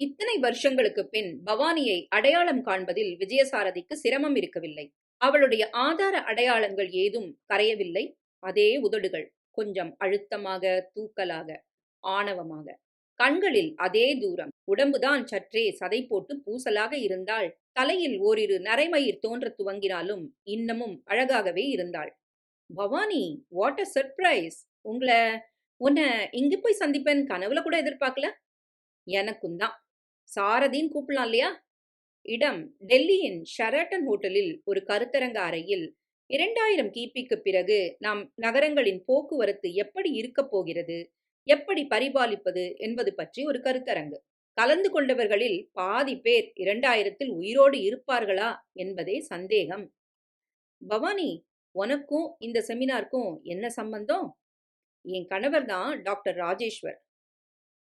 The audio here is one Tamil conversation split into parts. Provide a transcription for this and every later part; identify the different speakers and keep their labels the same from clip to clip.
Speaker 1: இத்தனை வருஷங்களுக்கு பின் பவானியை அடையாளம் காண்பதில் விஜயசாரதிக்கு சிரமம் இருக்கவில்லை. அவளுடைய ஆதார அடையாளங்கள் ஏதும் கரையவில்லை. அதே உதடுகள் கொஞ்சம் அழுத்தமாக தூக்கலாக ஆணவமாக. கண்களில் அதே தூரம். உடம்புதான் சற்றே சதை போட்டு பூசலாக இருந்தால் தலையில் ஓரிரு நரைமயிர் தோன்ற துவங்கினாலும் இன்னமும் அழகாகவே இருந்தாள். பவானி வாட் அ சர்ப்ரைஸ் உங்களை உன்னை இங்கு போய் சந்திப்பேன். கனவுல கூட எதிர்பார்க்கல? எனக்கும் தான். சாரதின்னு கூப்பிடலாம் இல்லையா? இடம் டெல்லியின் ஷெரட்டன் ஹோட்டலில் ஒரு கருத்தரங்க அறையில் இரண்டாயிரம் கிபிக்கு பிறகு நாம் நகரங்களின் போக்குவரத்து எப்படி இருக்கப் போகிறது? எப்படி பரிபாலிப்பது என்பது பற்றி ஒரு கருத்தரங்கு. கலந்து கொண்டவர்களில் பாதி பேர் இரண்டாயிரத்தில் உயிரோடு இருப்பார்களா என்பதே சந்தேகம். பவானி உனக்கும் இந்த செமினாருக்கும் என்ன சம்பந்தம்? என் கணவர் தான் doctor Rajeshwar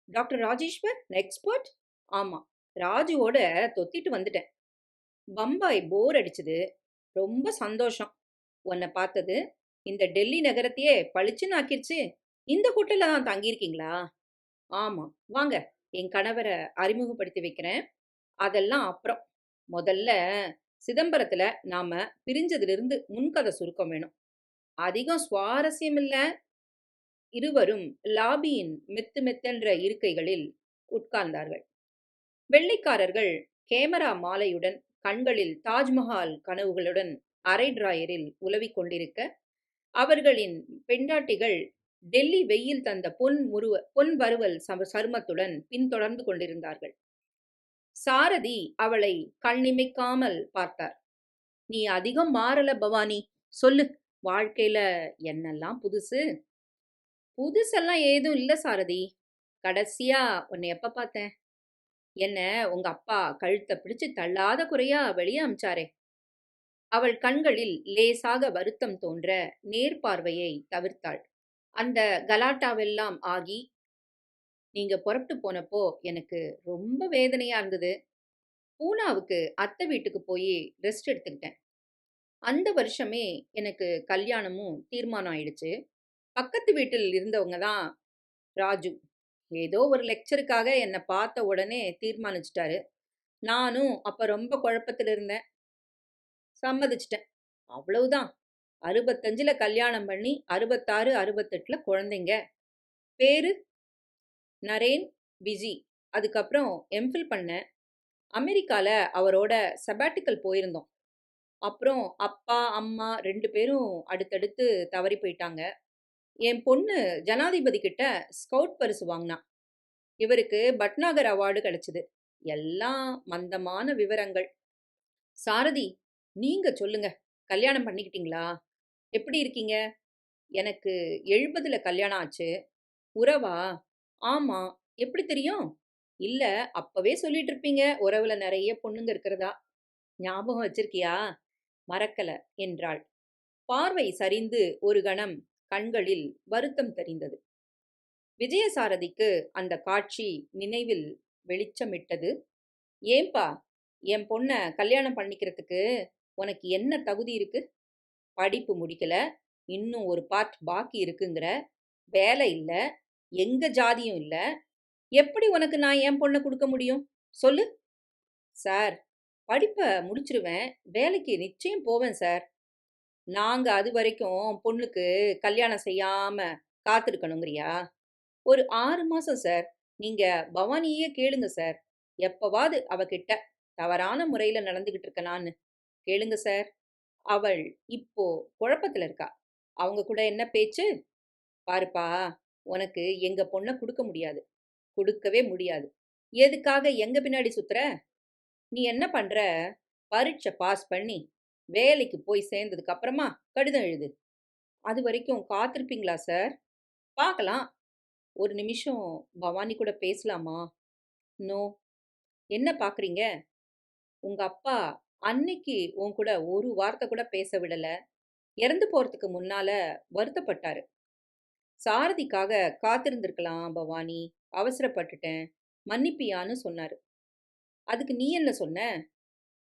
Speaker 1: doctor Rajeshwar expert ஆமா. ராஜுவோட தொத்திட்டு வந்துட்டேன். பம்பாய் போர் அடிச்சது. ரொம்ப சந்தோஷம். உன்னை பார்த்தது. இந்த டெல்லி நகரத்தையே பளிச்சுன்னு ஆக்கிருச்சு. இந்த ஹோட்டல்ல தான் தங்கியிருக்கீங்களா? ஆமா. வாங்க. என் கணவரை அறிமுகப்படுத்தி வைக்கிறேன். அதெல்லாம் அப்புறம். முதல்ல சிதம்பரத்துல நாம பிரிஞ்சதிலிருந்து முன்கதை சுருக்கம் வேணும். அதிகம் சுவாரஸ்யம் இல்ல. இருவரும் லாபியின் மெத்து மெத்தென்ற இருக்கைகளில் உட்கார்ந்தார்கள். வெள்ளைக்காரர்கள் கேமரா மாலையுடன் கண்களில் தாஜ்மஹால் கனவுகளுடன் அரை டிராயரில் உலவிக் கொண்டிருக்க அவர்களின் பெண்டாட்டிகள் டெல்லி வெயில் தந்த பொன் முருவ பொன் வருவல் சருமத்துடன் பின்தொடர்ந்து கொண்டிருந்தார்கள். சாரதி அவளை கண்ணிமைக்காமல் பார்த்தார். நீ அதிகம் மாறல பவானி சொல்லு வாழ்க்கையில என்னெல்லாம் புதுசு? புதுசெல்லாம் ஏதும் இல்லை சாரதி. கடைசியா உன்னை எப்ப பார்த்தேன்? என்ன உங்க அப்பா கழுத்தை பிடிச்சு தள்ளாத குறையா வெளியே அமிச்சாரே. அவள் கண்களில் லேசாக வருத்தம் தோன்ற நேர்பார்வையை தவிர்த்தாள். அந்த கலாட்டாவெல்லாம் ஆகி நீங்க புறப்பட்டு போனப்போ எனக்கு ரொம்ப வேதனையா இருந்தது. பூனாவுக்கு அத்தை வீட்டுக்கு போய் ரெஸ்ட் எடுத்துக்கிட்டேன். அந்த வருஷமே எனக்கு கல்யாணமும் தீர்மானம் ஆயிடுச்சு. பக்கத்து வீட்டில் இருந்தவங்க தான் ராஜு. ஏதோ ஒரு லெக்சருக்காக என்னை பார்த்த உடனே தீர்மானிச்சிட்டாரு. நானும் அப்போ ரொம்ப குழப்பத்தில் இருந்தேன். சம்மதிச்சிட்டேன். அவ்வளவுதான். அறுபத்தஞ்சில் கல்யாணம் பண்ணி அறுபத்தாறு அறுபத்தெட்டில் குழந்தைங்க. பேரு? நரேன் பிஜி. அதுக்கப்புறம் எம்ஃபில் பண்ணேன். அமெரிக்காவில் அவரோட செபாட்டிக்கல் போயிருந்தோம். அப்புறம் அப்பா அம்மா ரெண்டு பேரும் அடுத்தடுத்து தவறி போயிட்டாங்க. என் பொண்ணு ஜனாதிபதி கிட்ட ஸ்கவுட் பரிசு வாங்கினா. இவருக்கு பட்நாகர் அவார்டு கிடைச்சது. எல்லாம் மந்தமான விவரங்கள். சாரதி நீங்க சொல்லுங்க. கல்யாணம் பண்ணிக்கிட்டீங்களா? எப்படி இருக்கீங்க? எனக்கு எழுபதுல கல்யாணம் ஆச்சு. உறவா? ஆமா. எப்படி தெரியும்? இல்ல அப்பவே சொல்லிட்டு இருப்பீங்க. உறவுல நிறைய பொண்ணுங்க இருக்கிறதா? ஞாபகம் வச்சிருக்கியா? மறக்கல என்றாள். பார்வை சரிந்து ஒரு கணம் கண்களில் வருத்தம் தெரிந்தது. விஜயசாரதிக்கு அந்த காட்சி நினைவில் வெளிச்சமிட்டது. ஏன்பா என் பொண்ணை கல்யாணம் பண்ணிக்கிறதுக்கு உனக்கு என்ன தகுதி இருக்கு? படிப்பு முடிக்கல இன்னும் ஒரு பார்ட் பாக்கி இருக்குங்கிற வேலை இல்லை எங்க ஜாதியும் இல்லை எப்படி உனக்கு நான் என் பொண்ணை கொடுக்க முடியும்? சொல்லு. சார் படிப்பை முடிச்சிருவேன் வேலைக்கு நிச்சயம் போவேன் சார். நாங்க அது வரைக்கும் பொண்ணுக்கு கல்யாணம் செய்யாம காத்திருக்கணுங்கிறியா ஒரு ஆறு மாசம் சார். நீங்க பவானியே கேளுங்க சார். எப்பவாது அவகிட்ட தவறான முறையில நடந்துகிட்டு இருக்கனான்னு கேளுங்க சார். அவள் இப்போ குழப்பத்துல இருக்கா. அவங்க கூட என்ன பேச்சு? பாருப்பா உனக்கு எங்க பொண்ணை கொடுக்க முடியாது. கொடுக்கவே முடியாது. எதுக்காக எங்க பின்னாடி சுத்துற? நீ என்ன பண்ற? பரீட்சை பாஸ் பண்ணி வேலைக்கு போய் சேர்ந்ததுக்கு அப்புறமா கடிதம் எழுது. அது வரைக்கும் காத்திருப்பீங்களா சார்? பார்க்கலாம். ஒரு நிமிஷம் பவானி கூட பேசலாமா? நோ. என்ன பார்க்குறீங்க? உங்க அப்பா அன்னைக்கு உன் கூட ஒரு வார்த்தை கூட பேச விடல. இறந்து போறதுக்கு முன்னால வருத்தப்பட்டாரு. சாரதிக்காக காத்திருந்திருக்கலாம் பவானி. அவசரப்பட்டுட்டேன். மன்னிப்பியான்னு சொன்னாரு. அதுக்கு நீ என்ன சொன்ன?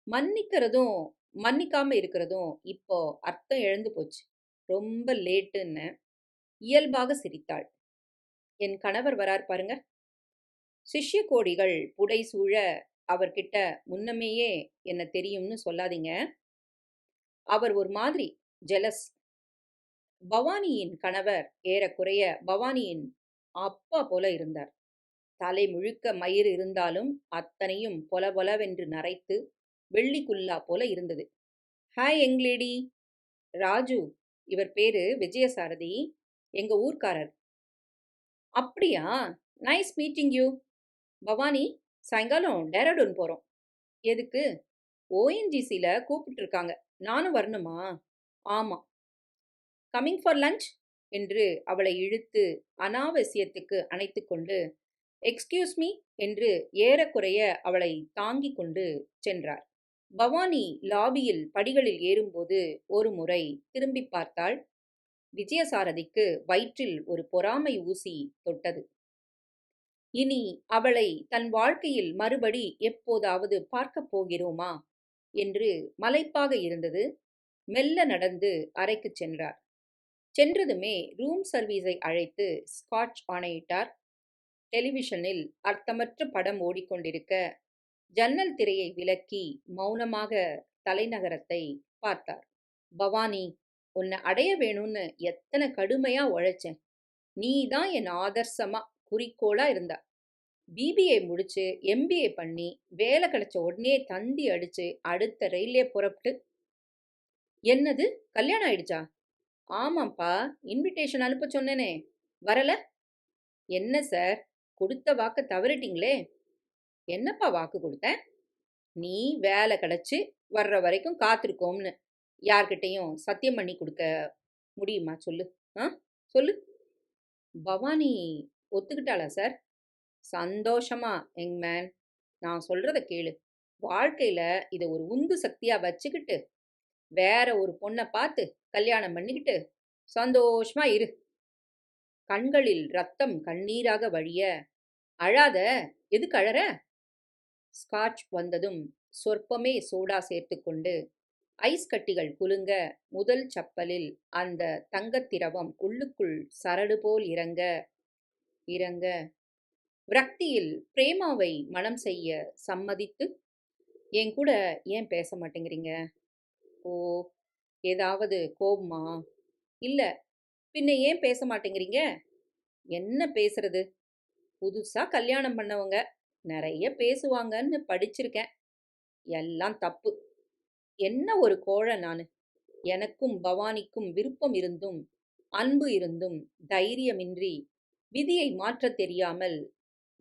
Speaker 1: மன்னிக்கிறதும் மன்னிக்காம இருக்கிறதும் இப்போ அர்த்தம் எழுந்து போச்சு. ரொம்ப லேட்டுன்னு இயல்பாக சிரித்தாள். என் கணவர் வரார் பாருங்க. சிஷ்ய கோடிகள் புடை சூழ அவர்கிட்ட முன்னமேயே என்ன தெரியும்னு சொல்லாதீங்க. அவர் ஒரு மாதிரி ஜெலஸ் பவானியின் கணவர் ஏறக்குறைய பவானியின் அப்பா போல இருந்தார். தலை முழுக்க மயிர் இருந்தாலும் அத்தனையும் பொல பொலவென்று நரைத்து வெள்ளிக்குல்லா போல இருந்தது. ஹாய் யங் லேடி ராஜு இவர் பேரு விஜயசாரதி எங்க ஊர்க்காரர். அப்படியா? நைஸ் மீட்டிங் யூ பவானி சாயங்காலம் டேரடூன் போறோம். எதுக்கு? ஓஎன்ஜிசியில் கூப்பிட்டுருக்காங்க. நானும் வரணுமா? ஆமாம் கம்மிங் ஃபார் லஞ்ச் என்று அவளை இழுத்து அனாவசியத்துக்கு அணைத்து கொண்டு எக்ஸ்கியூஸ் மீ என்று ஏறக்குறைய அவளை தாங்கிக் கொண்டு சென்றார். பவானி லாபியில் படிகளில் ஏறும்போது ஒரு முறை திரும்பி பார்த்தாள். விஜயசாரதிக்கு வயிற்றில் ஒரு பொறாமை ஊசி தொட்டது. இனி அவளை தன் வாழ்க்கையில் மறுபடி எப்போதாவது பார்க்கப் போகிறோமா? என்று மலைப்பாக இருந்தது. மெல்ல நடந்து அறைக்குச் சென்றார். சென்றதுமே ரூம் சர்வீஸை அழைத்து ஸ்காட்ச் ஆணையிட்டார். டெலிவிஷனில் அர்த்தமற்ற படம் ஓடிக்கொண்டிருக்க ஜன்னல் திரையை விலக்கி மௌனமாக தலைநகரத்தை பார்த்தார். பவானி உன்னை அடைய வேணும்னு எத்தனை கடுமையா உழைச்சேன். நீ தான் என் ஆதர்சமா குறிக்கோளா இருந்த. பிபிஏ முடிச்சு எம்பிஏ பண்ணி வேலை கிடைச்ச உடனே தந்தி அடிச்சு அடுத்த ரயிலே புறப்பட்டு என்னது? கல்யாணம் ஆயிடுச்சா? ஆமாப்பா இன்விடேஷன் அனுப்ப சொன்னேனே. வரல? என்ன சார்? கொடுத்த வாக்க தவறிட்டீங்களே? என்னப்பா வாக்கு கொடுத்தேன் நீ வேலை கிடச்சி வர்ற வரைக்கும் காத்திருக்கோம்னு. யார்கிட்டையும் சத்தியம் பண்ணி கொடுக்க முடியுமா? சொல்லு. ஆ? சொல்லு. பவானி ஒத்துக்கிட்டாளா சார்? சந்தோஷமா எங் மேன். நான் சொல்றத கேளு. வாழ்க்கையில இதை ஒரு உந்து சக்தியா வச்சுக்கிட்டு வேற ஒரு பொண்ணை பார்த்து கல்யாணம் பண்ணிக்கிட்டு சந்தோஷமா இரு. கண்களில் ரத்தம் கண்ணீராக வழிய. அழாத. எதுக்கு அழற? ஸ்காட்ச் வந்ததும் சொற்பமே சோடா சேர்த்துக்கொண்டு ஐஸ் கட்டிகள் குலுங்க முதல் சப்பலில் அந்த தங்கத்திரவம் உள்ளுக்குள் சரடு போல் இறங்க இறங்க. விரக்தியில் பிரேமாவை மனம் செய்ய சம்மதித்து என் கூட ஏன் பேச மாட்டேங்கிறீங்க? ஓ ஏதாவது கோபமா இல்ல பின்ன ஏன் பேச மாட்டேங்கிறீங்க? என்ன பேசுறது? புதுசா கல்யாணம் பண்ணவங்க. நிறைய பேசுவாங்கன்னு படிச்சிருக்கேன். எல்லாம் தப்பு. என்ன ஒரு கோழ நான்? எனக்கும் பவானிக்கும் விருப்பம் இருந்தும் அன்பு இருந்தும் தைரியமின்றி விதியை மாற்றத் தெரியாமல்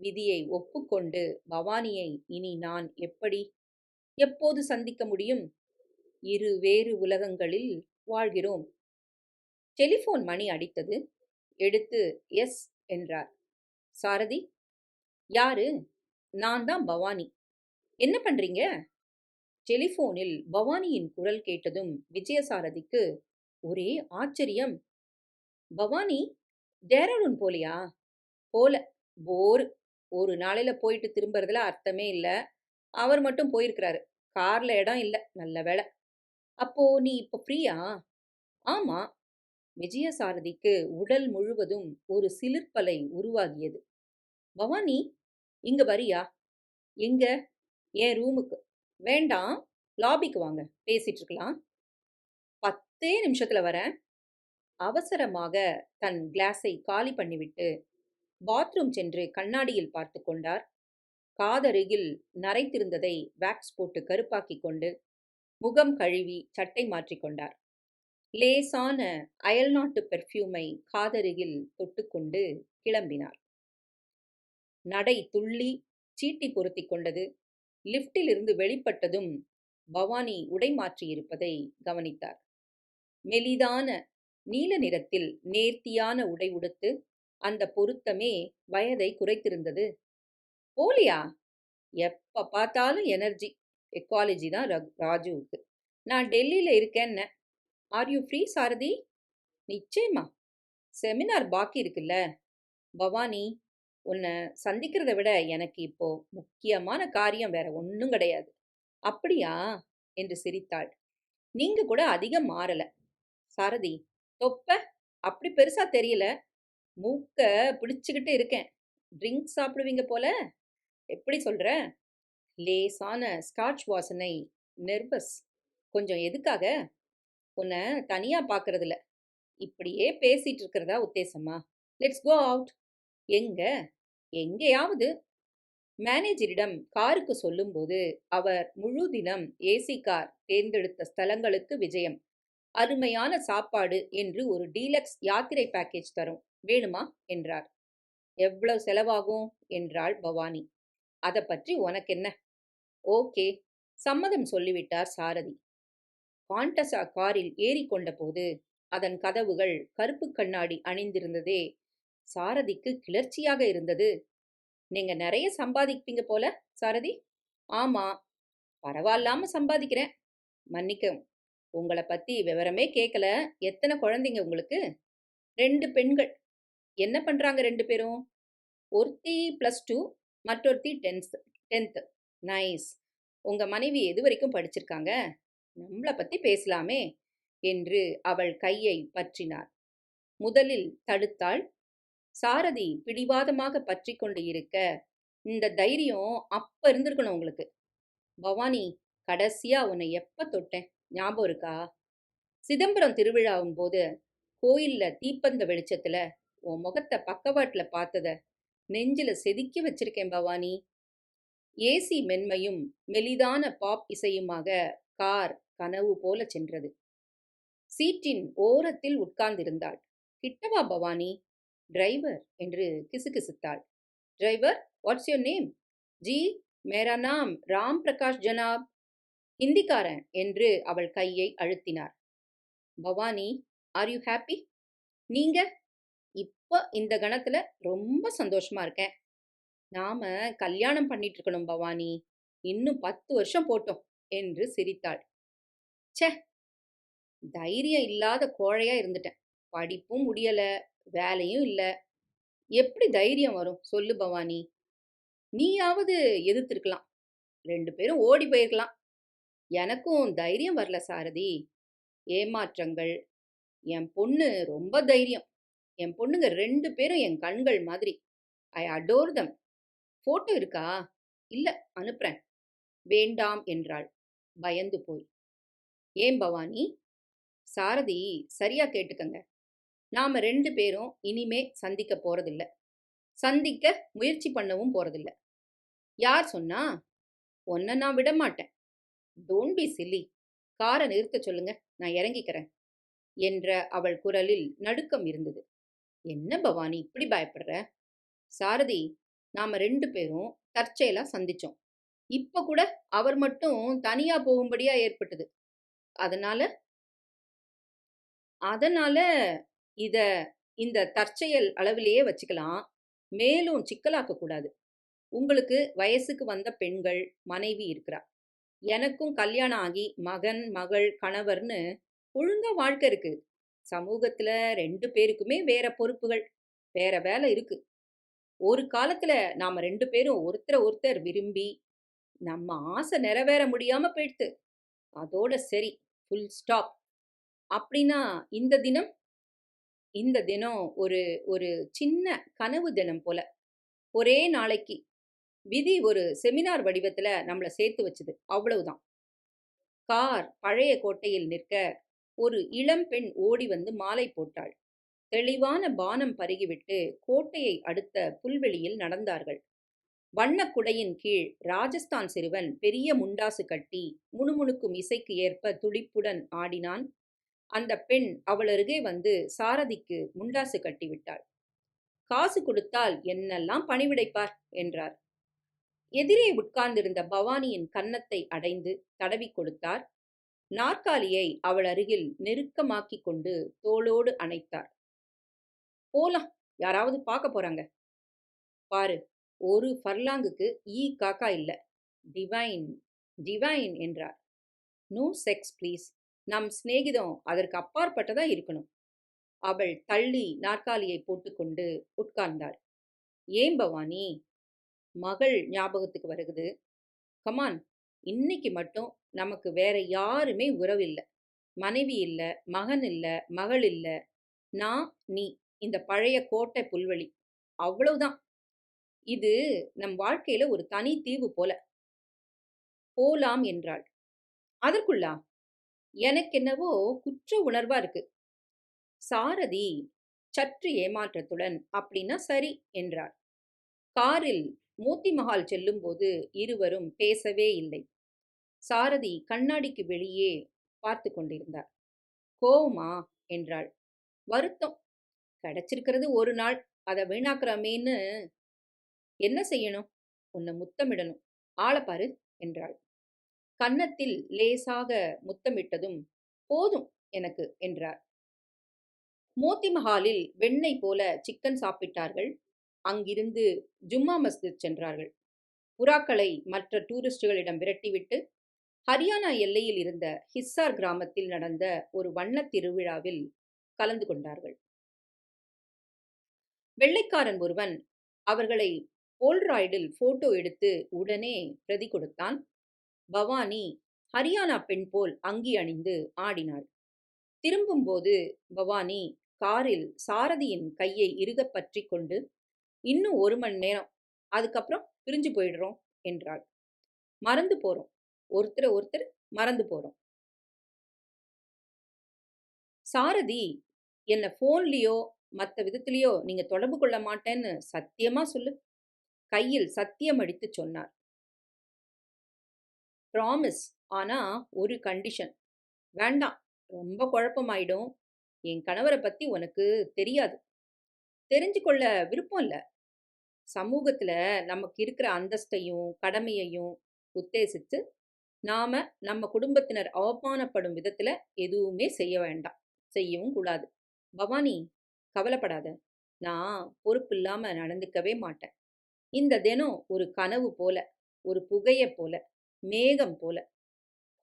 Speaker 1: விதியை ஒப்புக்கொண்டு பவானியை இனி நான் எப்படி எப்போது சந்திக்க முடியும்? இரு வேறு உலகங்களில் வாழ்கிறோம். டெலிஃபோன் மணி அடித்தது. எடுத்து எஸ் என்றார். சாரதி? யாரு? நான் தான் பவானி. என்ன பண்றீங்க? டெலிஃபோனில் பவானியின் குரல் கேட்டதும் விஜயசாரதிக்கு ஒரே ஆச்சரியம். பவானி டேராடூன் போலியா? போல. போர். ஒரு நாளையில போயிட்டு திரும்புறதுல அர்த்தமே இல்லை. அவர் மட்டும் போயிருக்கிறாரு. கார்ல இடம் இல்லை. நல்ல வேலை அப்போ நீ இப்ப ஃப்ரீயா? ஆமா. விஜயசாரதிக்கு உடல் முழுவதும் ஒரு சிலிர்ப்பலை உருவாகியது. பவானி இங்க வரியா? எங்க? என் ரூமுக்கு. வேண்டாம் லாபிக்கு வாங்க. பேசிட்டு இருக்கலாம். பத்தே நிமிஷத்துல வரேன். அவசரமாக தன் கிளாஸை காலி பண்ணிவிட்டு பாத்ரூம் சென்று கண்ணாடியில் பார்த்து கொண்டார். காதருகில் நரைத்திருந்ததை வேக்ஸ் போட்டு கருப்பாக்கிக் கொண்டு முகம் கழுவி சட்டை மாற்றிக்கொண்டார் லேசான அயல்நாட்டு பெர்ஃப்யூமை காதருகில் தொட்டுக்கொண்டு கிளம்பினார். நடை துள்ளி சீட்டி பொருத்தி கொண்டது. லிப்டில் இருந்து வெளிப்பட்டதும் பவானி உடை மாற்றியிருப்பதை கவனித்தார். மெலிதான நீல நிறத்தில் நேர்த்தியான உடை உடுத்து அந்த பொருத்தமே வயதை குறைத்திருந்தது. போலியா? எப்ப பார்த்தாலும் எனர்ஜி எக்காலஜி தான் ராஜுவுக்கு. நான் டெல்லியில இருக்கேன்ன. Are you free Sarathi? நிச்சயமா. செமினார் பாக்கி இருக்குல்ல. பவானி உன்னை சந்திக்கிறத விட எனக்கு இப்போ முக்கியமான காரியம் வேற ஒன்றும் கிடையாது. அப்படியா? என்று சிரித்தாள். நீங்க கூட அதிகம் மாறல. சாரதி தொப்ப? அப்படி பெருசா தெரியல. மூக்க பிடிச்சுக்கிட்டு இருக்கேன். ட்ரிங்க்ஸ் சாப்பிடுவீங்க போல. எப்படி சொல்ற? லேசான ஸ்காட்ச் வாசனை நெர்வஸ். கொஞ்சம் எதுக்காக? உன்னை தனியா பார்க்கறதில்ல இப்படியே பேசிட்டு இருக்கிறதா உத்தேசமா? Let's go out. எங்க? எங்கேயாவது மேனேஜரிடம் காருக்கு சொல்லும்போது அவர் முழு தினம் ஏசி கார் தேர்ந்தெடுத்த ஸ்தலங்களுக்கு விஜயம். அருமையான சாப்பாடு என்று ஒரு டீலக்ஸ் யாத்திரை பேக்கேஜ் தரும். வேணுமா? என்றார். எவ்வளவு செலவாகும்? என்றாள் பவானி. அதை பற்றி உனக்கென்ன? ஓகே சம்மதம் சொல்லிவிட்டார் சாரதி. காண்டசா காரில் ஏறிக்கொண்ட போது அதன் கதவுகள் கருப்பு கண்ணாடி அணிந்திருந்ததே சாரதிக்கு கிளர்ச்சியாக இருந்தது. நீங்க நிறைய சம்பாதிப்பீங்க போல சாரதி. ஆமா பரவாயில்லாம சம்பாதிக்கிறேன். மன்னிக்கவும் உங்களை பத்தி விவரமே கேட்கல எத்தனை குழந்தைங்க உங்களுக்கு? ரெண்டு பெண்கள். என்ன பண்றாங்க ரெண்டு பேரும்? ஒருத்தி ப்ளஸ் டூ மற்றொருத்தி டென்த் டென்த்து நைஸ் உங்க மனைவி எது வரைக்கும் படிச்சிருக்காங்க? நம்மளை பத்தி பேசலாமே என்று அவள் கையை பற்றினார். முதலில் தடுத்தாள் சாரதி பிடிவாதமாக பற்றி கொண்டு இருக்க. இந்த தைரியம் அப்ப இருந்திருக்கணும் உங்களுக்கு. பவானி கடைசியா உன்னை எப்ப தொட்டேன்? ஞாபகம் இருக்கா? சிதம்பரம் திருவிழாவும் போது கோயில்ல தீப்பந்த வெளிச்சத்துல உன் முகத்தை பக்கவாட்டுல பார்த்தத நெஞ்சில செதுக்கி வச்சிருக்கேன் பவானி. ஏசி மென்மையும் மெலிதான பாப் இசையுமாக கார் கனவு போல சென்றது. சீட்டின் ஓரத்தில் உட்கார்ந்திருந்தாள். கிட்டவா பவானி? டிரைவர் என்று கிசுகிசுத்தாள். Driver what's your name G மேரா நாம் ராம் பிரகாஷ் ஜனாப். ஹிந்திக்காரன் என்று அவள் கையை அழுத்தினார். பவானி ஆர் யூ ஹாப்பி நீங்க? இப்போ இந்த கணத்துல ரொம்ப சந்தோஷமா இருக்கேன். நாம கல்யாணம் பண்ணிட்டு இருக்கணும் பவானி. இன்னும் பத்து வருஷம் போட்டோம் என்று சிரித்தாள். ச்சே! தைரியம் இல்லாத கோழையா இருந்துட்டேன். படிப்பும் முடியல. வேலையும் இல்லை. எப்படி தைரியம் வரும்? சொல்லு பவானி. நீயாவது எதிர்த்திருக்கலாம். ரெண்டு பேரும் ஓடி போயிருக்கலாம். எனக்கும் தைரியம் வரல சாரதி. ஏமாற்றங்கள். என் பொண்ணு ரொம்ப தைரியம். என் பொண்ணுங்க ரெண்டு பேரும் என் கண்கள் மாதிரி. ஐ அடோர் தம். ஃபோட்டோ இருக்கா? இல்ல அனுப்புறேன். வேண்டாம் என்றாள். பயந்து போய். ஏன் பவானி? சாரதி சரியா கேட்டுக்கங்க. நாம ரெண்டு பேரும் இனிமே சந்திக்க போறதில்ல. சந்திக்க முயற்சி பண்ணவும் போறதில்ல. யார் சொன்னா உன்னை நான் விட மாட்டேன் டோன்ட் பி சில்லி காரை நிறுத்த சொல்லுங்க. நான் இறங்கிக்கிறேன். என்ற அவள் குரலில் நடுக்கம் இருந்தது. என்ன பவானி இப்படி பயப்படுற? சாரதி நாம ரெண்டு பேரும் தற்செயலா சந்திச்சோம். இப்ப கூட அவர் மட்டும் தனியா போகும்படியா ஏற்பட்டது. அதனால அதனால இத இந்த தற்செயல் அளவிலேயே வச்சுக்கலாம். மேலும் சிக்கலாக்க கூடாது. உங்களுக்கு வயசுக்கு வந்த பெண்கள் மனைவி இருக்கிறா. எனக்கும் கல்யாணம் ஆகி மகன் மகள் கணவர்னு ஒழுங்கா வாழ்க்கை இருக்கு. சமூகத்துல ரெண்டு பேருக்குமே வேற பொறுப்புகள் வேற வேலை இருக்கு. ஒரு காலத்துல நாம ரெண்டு பேரும் ஒருத்தரை ஒருத்தர் விரும்பி நம்ம ஆசை நிறைவேற முடியாம போயிடுத்து. அதோட சரி ஃபுல் ஸ்டாப் அப்படின்னா இந்த தினம் இந்த தினம் ஒரு ஒரு சின்ன கனவு தினம் போல. ஒரே நாளைக்கு விதி ஒரு செமினார் வடிவத்துல நம்மளை சேர்த்து வச்சது. அவ்வளவுதான். கார் பழைய கோட்டையில் நிற்க ஒரு இளம் பெண் ஓடி வந்து மாலை போட்டாள். தெளிவான பானம் பருகிவிட்டு கோட்டையை அடுத்த புல்வெளியில் நடந்தார்கள். வண்ணக்குடையின் கீழ் ராஜஸ்தான் சிறுவன் பெரிய முண்டாசு கட்டி முணுமுணுக்கும் இசைக்கு ஏற்ப துடிப்புடன் ஆடினான். அந்த பெண் அவள் அருகே வந்து சாரதிக்கு முண்டாசு கட்டிவிட்டாள். காசு கொடுத்தால் என்னெல்லாம் பணிவிடைப்பார் என்றார். எதிரே உட்கார்ந்திருந்த பவானியின் கன்னத்தை அடைந்து தடவி கொடுத்தார். நாற்காலியை அவள் அருகில் நெருக்கமாக்கிக் கொண்டு தோளோடு அணைத்தார். போலாம் யாராவது பார்க்க போறாங்க. பாரு ஒரு ஃபர்லாங்குக்கு ஈ காக்கா இல்ல. டிவைன் டிவைன் என்றார். No sex please. நம் சிநேகிதம் அதற்கு அப்பாற்பட்டதா இருக்கணும். அவள் தள்ளி நாற்காலியை போட்டுக்கொண்டு உட்கார்ந்தாள். ஏன் பவானி? மகள் ஞாபகத்துக்கு வருகுது. கமான் இன்னைக்கு மட்டும் நமக்கு வேற யாருமே உறவில்லை மனைவி இல்ல மகன் இல்ல மகள் இல்லை. நான் நீ இந்த பழைய கோட்டை புல்வெளி. அவ்வளவுதான். இது நம் வாழ்க்கையில ஒரு தனி தீவு போல. போலாம் என்றாள். அதற்குள்ளா? எனக்கென்னவோ குற்ற உணர்வா இருக்கு. சாரதி சற்று ஏமாற்றத்துடன் அப்படின்னா சரி என்றார். காரில் மூத்தி மஹால் செல்லும்போது இருவரும் பேசவே இல்லை. சாரதி கண்ணாடிக்கு வெளியே பார்த்து கொண்டிருந்தார். கோவமா என்றாள். வருத்தம். கிடைச்சிருக்கிறது ஒரு நாள். அதை வீணாக்குறமேன்னு என்ன செய்யணும்? உன்னை முத்தமிடணும். ஆளப் பாரு என்றாள். கன்னத்தில் லேசாக முத்தமிட்டதும் போதும் எனக்கு என்றார். மோத்தி மஹாலில் வெண்ணெய் போல சிக்கன் சாப்பிட்டார்கள். அங்கிருந்து ஜும்மா மஸ்ஜித் சென்றார்கள். புறாக்களை மற்ற டூரிஸ்டுகளிடம் விரட்டிவிட்டு ஹரியானா எல்லையில் இருந்த ஹிஸ்ஸார் கிராமத்தில் நடந்த ஒரு வண்ணத் திருவிழாவில் கலந்து கொண்டார்கள். வெள்ளைக்காரன் ஒருவன் அவர்களை போல்ராய்டில் போட்டோ எடுத்து உடனே பிரதி கொடுத்தான். பவானி ஹரியானா பெண் போல் அங்கி அணிந்து ஆடினாள். திரும்பும்போது பவானி காரில் சாரதியின் கையை இறுகப் பற்றி கொண்டு இன்னும் ஒரு மணி நேரம் அதுக்கப்புறம் பிரிஞ்சு போயிடுறோம் என்றாள். மறந்து போறோம். ஒருத்தரை ஒருத்தர் மறந்து போறோம். சாரதி என்ன போன்லயோ மற்ற விதத்திலேயோ நீங்க தொடர்பு கொள்ள மாட்டேன்னு சத்தியமா சொல்லு. கையில் சத்தியம் அடித்துச் சொன்னார். ப்ராமிஸ். ஆனால் ஒரு கண்டிஷன். வேண்டாம். ரொம்ப குழப்பமாயிடும். என் கணவரை பற்றி உனக்கு தெரியாது. தெரிஞ்சு கொள்ள விருப்பம் இல்லை சமூகத்தில் நமக்கு இருக்கிற அந்தஸ்தையும், கடமையையும் உத்தேசித்து நாம் நம்ம குடும்பத்தினர் அவமானப்படும் விதத்தில் எதுவுமே செய்ய வேண்டாம். செய்யவும் கூடாது. பவானி கவலைப்படாத. நான் பொறுப்பு இல்லாமல் நடந்துக்கவே மாட்டேன். இந்த தினம் ஒரு கனவு போல, ஒரு புகையை போல, மேகம் போல.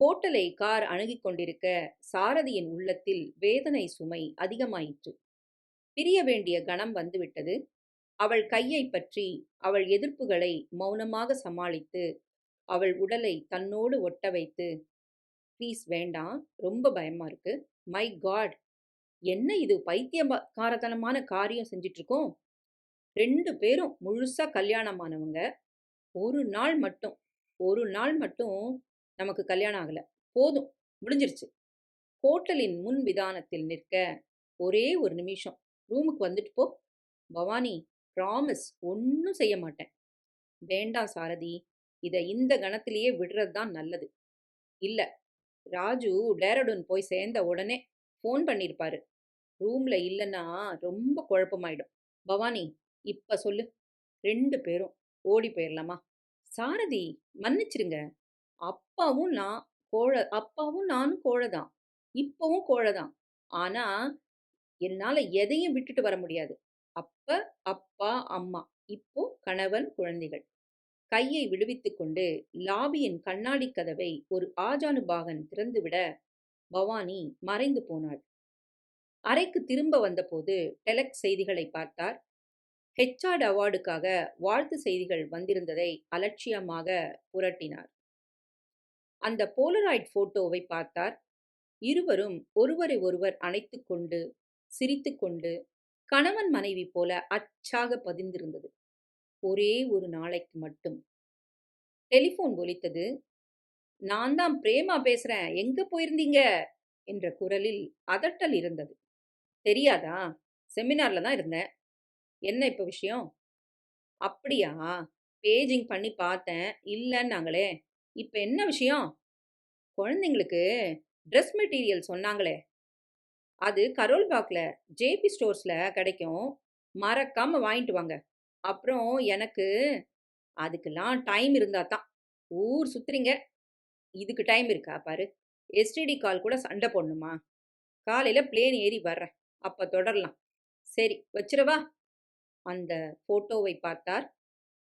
Speaker 1: ஹோட்டலை கார் அணுகிக் கொண்டிருக்க சாரதியின் உள்ளத்தில் வேதனை சுமை அதிகமாயிற்று. பிரிய வேண்டிய கணம் வந்துவிட்டது. அவள் கையைப் பற்றி அவள் எதிர்ப்புகளை மௌனமாக சமாளித்து அவள் உடலை தன்னோடு ஒட்ட வைத்து ப்ளீஸ் வேண்டாம். ரொம்ப பயமா இருக்கு. My god! என்ன இது பைத்தியகாரத்தனமான காரியம் செஞ்சுட்ருக்கோம். 2 பேரும் முழுசா கல்யாணமானவங்க. ஒரு நாள் மட்டும் ஒரு நாள் மட்டும் நமக்கு கல்யாணம் ஆகலை போதும். முடிஞ்சிருச்சு. ஹோட்டலின் முன் விதானத்தில் நிற்க ஒரே ஒரு நிமிஷம். ரூமுக்கு வந்துட்டு போ. பவானி ப்ராமிஸ் ஒன்றும் செய்ய மாட்டேன். வேண்டாம் சாரதி. இதை இந்த கணத்திலேயே விடுறது தான் நல்லது. இல்லை ராஜு டேராடூன் போய் சேர்ந்த உடனே ஃபோன் பண்ணியிருப்பாரு. ரூமில் இல்லைன்னா ரொம்ப குழப்பமாயிடும். பவானி இப்போ சொல்லு. ரெண்டு பேரும் ஓடி போயிடலாமா சாரதி மன்னிச்சிருங்க. அப்பாவும் நான் கோழ அப்பாவும் நானும் கோழதான் இப்பவும் கோழ தான். ஆனா என்னால எதையும் விட்டுட்டு வர முடியாது. அப்ப, அப்பா, அம்மா. இப்போ கணவன், குழந்தைகள். கையை விடுவித்துக் கொண்டு லாபியின் கண்ணாடிக் கதவை ஒரு ஆஜானுபாகன் திறந்துவிட பவானி மறைந்து போனாள். அறைக்கு திரும்ப வந்தபோது டெலெக்ஸ் செய்திகளை பார்த்தார். ஹெச்சார்ட் அவார்டுக்காக வாழ்த்து செய்திகள் வந்திருந்ததை அலட்சியமாக புரட்டினார். அந்த போலராய்ட் போட்டோவை பார்த்தார். இருவரும் ஒருவரை ஒருவர் அணைத்து கொண்டு, சிரித்து கொண்டு, கணவன் மனைவி போல அச்சாக பதிந்திருந்தது. ஒரே ஒரு நாளைக்கு மட்டும். டெலிஃபோன் ஒலித்தது. நான் தான் பிரேமா பேசுறேன். எங்க போயிருந்தீங்க? என்ற குரலில் அதட்டல் இருந்தது. தெரியாதா? செமினார்ல தான் இருந்தேன். என்ன இப்போ விஷயம்? அப்படியா? பேஜிங் பண்ணி பார்த்தேன். இல்லைன்னாங்களே இப்போ என்ன விஷயம்? குழந்தைங்களுக்கு ட்ரெஸ் மெட்டீரியல் சொன்னாங்களே. அது கரோல் கரோல்பாக்ல ஜேபி ஸ்டோர்ஸில் கிடைக்கும். மறக்காம வாங்கிட்டு வாங்க. அப்புறம் எனக்கு அதுக்கெல்லாம் டைம் இருந்தா தான். ஊர் சுத்துறீங்க. இதுக்கு டைம் இருக்கா பாரு. எஸ்டிடி கால் கூட சண்டை போடணுமா? காலையில் பிளேன் ஏறி வர்றேன். அப்போ தொடரலாம். சரி வச்சிரவா? அந்த போட்டோவை பார்த்தார்.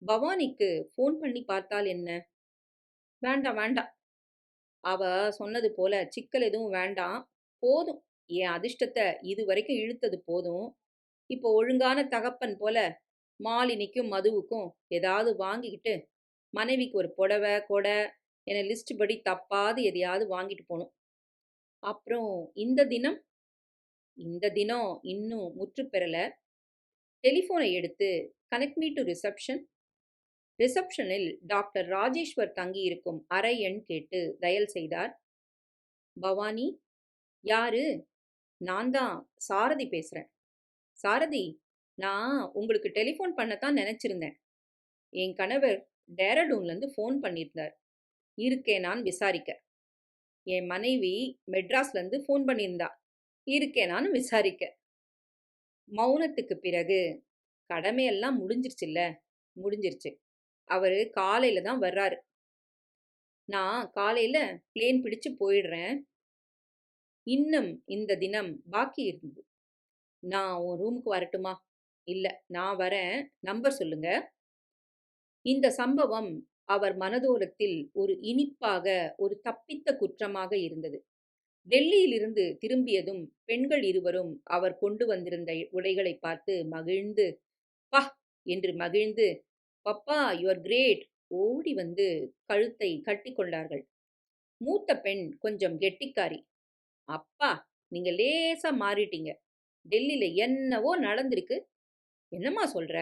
Speaker 1: பவானிக்கு ஃபோன் பண்ணி பார்த்தால் என்ன? வேண்டாம் வேண்டாம். அவ சொன்னது போல சிக்கல் எதுவும் வேண்டாம். போதும். என் அதிர்ஷ்டத்த இதுவரைக்கும் இழுத்தது போதும். இப்போ ஒழுங்கான தகப்பன் போல மாலினிக்கும், மதுவுக்கும் ஏதாவது வாங்கிக்கிட்டு மனைவிக்கு ஒரு புடவை கொடை என லிஸ்ட் படி தப்பாது எதையாவது வாங்கிட்டு போகணும் அப்புறம் இந்த தினம்? இந்த தினம் இன்னும் முற்று பெறலை டெலிஃபோனை எடுத்து கனெக்ட் மீ டு ரிசப்ஷன். ரிசப்ஷனில் டாக்டர் ராஜேஸ்வர் தங்கியிருக்கும் அறை எண் கேட்டு டயல் செய்தார். பவானி யாரு? நான் தான் சாரதி பேசுகிறேன் சாரதி நான் உங்களுக்கு டெலிஃபோன் பண்ணத்தான் நினச்சிருந்தேன். என் கணவர் டேரடூன்லேருந்து ஃபோன் பண்ணியிருந்தார். இருக்கேன் நான் விசாரிக்க. என் மனைவி மெட்ராஸ்லேருந்து ஃபோன் பண்ணியிருந்தா. இருக்கேன் நான் விசாரிக்க. மௌனத்துக்கு பிறகு கடமையெல்லாம் முடிஞ்சிருச்சுல்ல? முடிஞ்சிருச்சு. அவர் காலையில் தான் வர்றாரு. நான் காலையில் பிளேன் பிடிச்சு போயிடுறேன். இன்னும் இந்த தினம் பாக்கி இருந்தது. நான் உன் ரூமுக்கு வரட்டுமா? இல்லை நான் வரேன். நம்பர் சொல்லுங்க. இந்த சம்பவம் அவர் மனதோரத்தில் ஒரு இனிப்பாக ஒரு தப்பித்த குற்றமாக இருந்தது. டெல்லியிலிருந்து திரும்பியதும் பெண்கள் இருவரும் அவர் கொண்டு வந்திருந்த உடைகளை பார்த்து மகிழ்ந்து பா என்று மகிழ்ந்து பப்பா யுவர் கிரேட் ஓடி வந்து கழுத்தை கட்டி கொண்டார்கள். மூத்த பெண் கொஞ்சம் கெட்டிக்காரி அப்பா நீங்க லேசா மாறிட்டீங்க. டெல்லியில என்னவோ நடந்திருக்கு. என்னம்மா சொல்ற?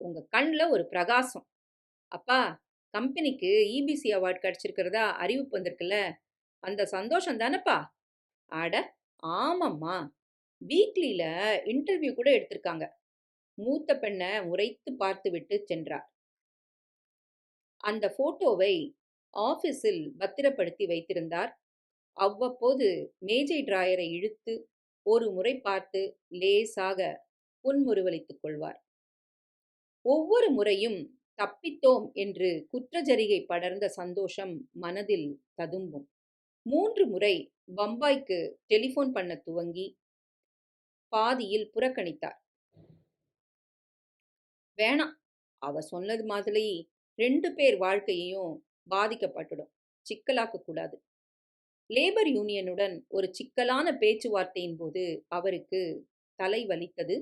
Speaker 1: உங்க கண்ணில் ஒரு பிரகாசம். அப்பா கம்பெனிக்கு இபிசி அவார்ட் கிடைச்சிருக்கிறதா அறிவிப்பு வந்திருக்குல்ல. அந்த சந்தோஷம் தானப்பா? அட ஆமாம்மா. வீக்லியில் இன்டர்வியூ கூட எடுத்திருக்காங்க. மூத்த பெண்ணை முறைத்து பார்த்துவிட்டு சென்றார். அந்த போட்டோவை ஆபீஸில் பத்திரப்படுத்தி வைத்திருந்தார். அவ்வப்போது மேஜை டிராயரை இழுத்து ஒரு முறை பார்த்து லேசாக புன்முறுவலித்துக் கொள்வார். ஒவ்வொரு முறையும் தப்பித்தோம் என்று குற்றஜரிகை படர்ந்த சந்தோஷம் மனதில் ததும்பும். மூன்று முறை பம்பாய்க்கு டெலிஃபோன் பண்ண துவங்கி பாதியில் புறக்கணித்தார். வேணாம். அவ சொன்னது மாதிரி ரெண்டு பேர் வாழ்க்கையையும் பாதிக்கப்பட்டுடும். சிக்கலாக்க கூடாது. லேபர் யூனியனுடன் ஒரு சிக்கலான பேச்சுவார்த்தையின் போது அவருக்கு தலை வலித்தது.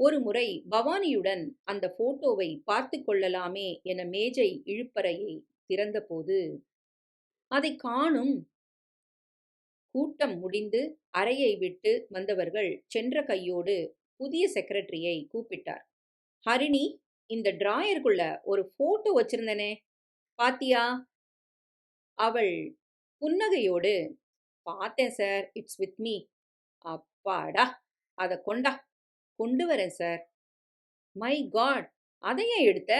Speaker 1: ஒரு முறை பவானியுடன் அந்த போட்டோவை பார்த்து கொள்ளலாமே என மேஜை இழுப்பறையை திறந்தபோது அதை காணும் கூட்டம் முடிந்து அறையை விட்டு வந்தவர்கள் சென்ற கையோடு புதிய செக்ரட்டரியை கூப்பிட்டார். ஹரிணி இந்த டிராயருக்குள்ள ஒரு போட்டோ வச்சிருந்தனே பாத்தியா? அவள் புன்னகையோடு பார்த்தேன் சார் இட்ஸ் வித் மீ அப்பாடா அதை கொண்டா கொண்டு வரேன் சார் மை காட் அதையே எடுத்த?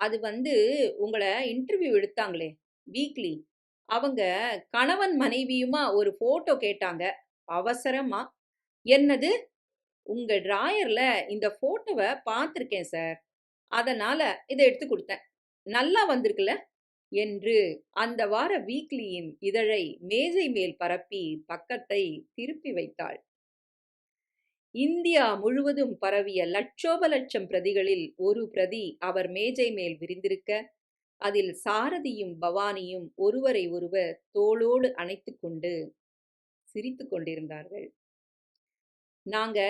Speaker 1: அது வந்து உங்களை இன்டர்வியூ எடுத்தாங்களே வீக்லி அவங்க கணவன் மனைவியுமா ஒரு ஃபோட்டோ கேட்டாங்க. அவசரமா. என்னது? உங்க டிராயர்ல இந்த ஃபோட்டோவை பார்த்துருக்கேன் சார் அதனால இதை எடுத்து கொடுத்தேன். நல்லா வந்திருக்குல்ல? என்று அந்த வார வீக்லியின் இதழை மேஜை மேல் பரப்பி பக்கத்தை திருப்பி வைத்தாள். இந்தியா முழுவதும் பரவிய லட்சோப லட்சம் பிரதிகளில் ஒரு பிரதி அவர் மேஜை மேல் விரிந்திருக்க அதில் சாரதியும் பவானியும் ஒருவரை ஒருவர் தோளோடு அணைத்து கொண்டு சிரித்து கொண்டிருந்தார்கள். நாங்க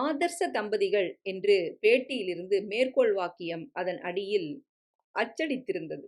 Speaker 1: ஆதர்ச தம்பதிகள் என்று பேட்டியிலிருந்து மேற்கோள் வாக்கியம் அதன் அடியில் அச்சடித்திருந்தது.